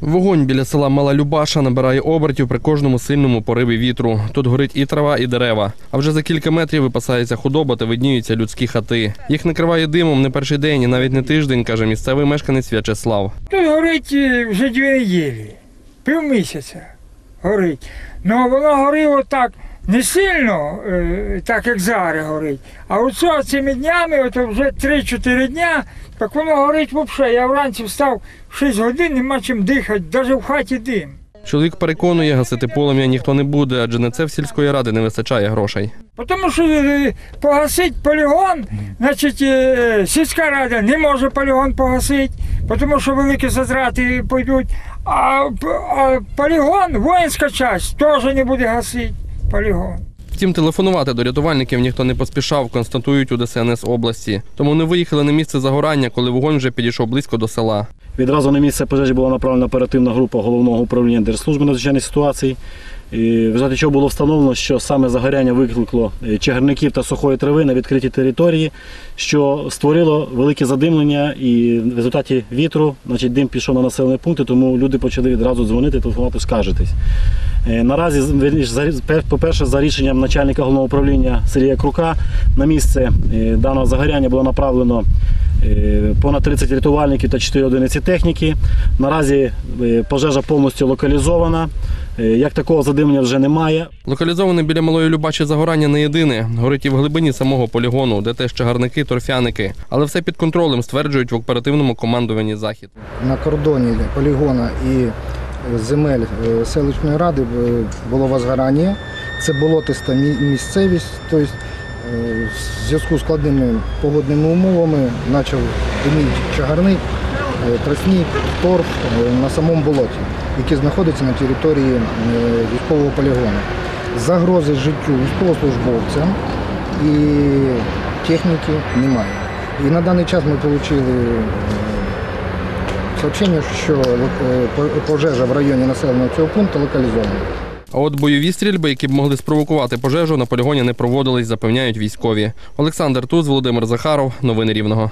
Вогонь біля села Мала Любаша набирає обертів при кожному сильному пориві вітру. Тут горить і трава, і дерева. А вже за кілька метрів випасається худоба та видніються людські хати. Їх накриває димом не перший день і навіть не тиждень, каже місцевий мешканець В'ячеслав. Тут горить е, вже дві неділі, півмісяця горить. Ну воно горіло так не сильно, е, так як зараз горить. А оце цими днями, от вже 3-4 дня, так воно горить взагалі. Я вранці встав в 6 годин, нема чим дихати, навіть в хаті дим. Чоловік переконує, гасити полум'я ніхто не буде, адже на це в сільської ради не вистачає грошей. Тому що е, погасить полігон, значить е, сільська рада не може полігон погасити, тому що великі затрати пойдуть. А, а полігон, воїнська часть, теж не буде гасити полігон. Втім, телефонувати до рятувальників ніхто не поспішав, констатують у ДСНС області. Тому вони виїхали на місце загорання, коли вогонь вже підійшов близько до села. Відразу на місце пожежі була направлена оперативна група головного управління Держслужби надзвичайних ситуацій. І в результаті чого було встановлено, що саме загоряння викликло е, чагарників та сухої трави на відкритій території, що створило велике задимлення, і в результаті вітру, значить, дим пішов на населені пункти, тому люди почали відразу дзвонити, телефонувати, скаржитись. Е, Наразі, по-перше, за рішенням начальника головного управління Сергія Крука на місце е, даного загоряння було направлено е, понад 30 рятувальників та 4 одиниці техніки. Наразі пожежа повністю локалізована. Як такого задимлення вже немає. Локалізоване біля малої Любачі загорання не єдине. Горить і в глибині самого полігону, де теж чагарники, торфяники. Але все під контролем, стверджують в оперативному командуванні захід. на кордоні полігона і земель е, селищної ради е, було возгорання. Це болотиста місцевість. Тобто, е, в зв'язку з складними погодними умовами почав диміти чагарник, е, тростник, торф е, на самому болоті, який знаходиться на території е, військового полігону. Загрози життю військовослужбовцям і техніки немає. І на даний час ми отримали Сообщення, що е, пожежа в районі населеного цього пункту локалізована. А от бойові стрільби, які б могли спровокувати пожежу, на полігоні не проводились, запевняють військові. Олександр Туз, Володимир Захаров. Новини Рівного.